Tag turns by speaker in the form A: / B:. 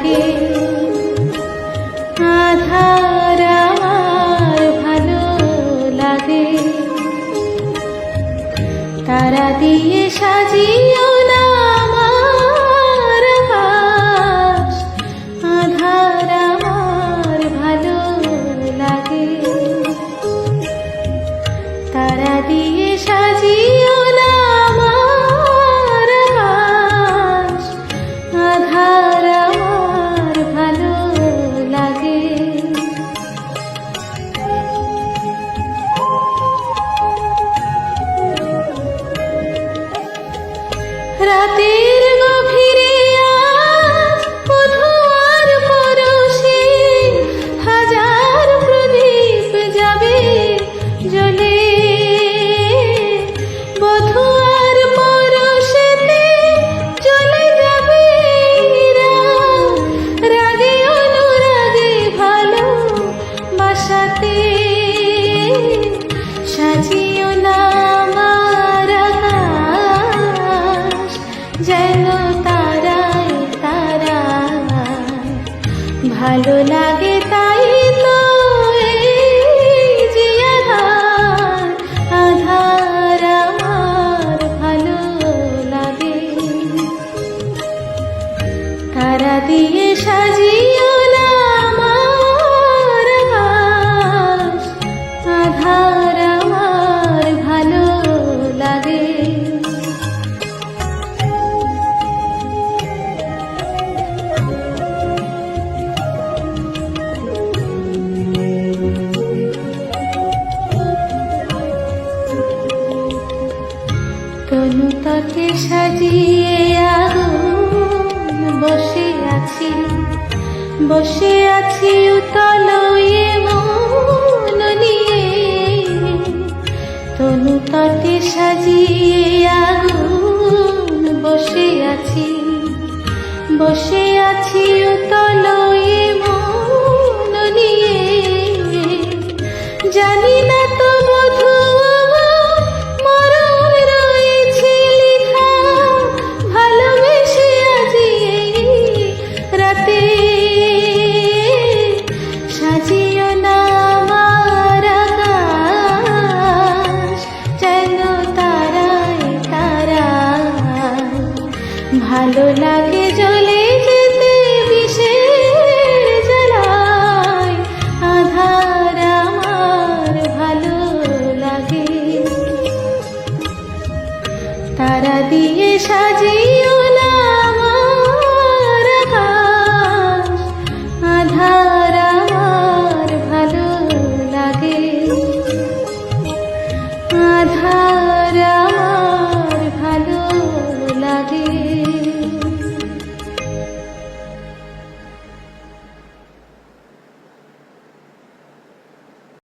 A: লাগে। আধার আমার ভালো লাগে। তারা দিয়ে সাজিও না আমার আধার ভালো লাগে। তারা দিয়ে রাতে ভালো লাগে তাই তো ভালো লাগে। তারা দিয়ে সাজিও তাকে সাজিয়ে আগুন বসে আছি বসে আছি উতল এ মন নিয়ে। তনু তাকে সাজিয়ে আগুন বসে আছি বসে আছি উতল ভালো লাগে জলে যেতে বিষের জ্বালায়। আধার আমার ভালো লাগে। তারা দিয়ে সাজিয়ে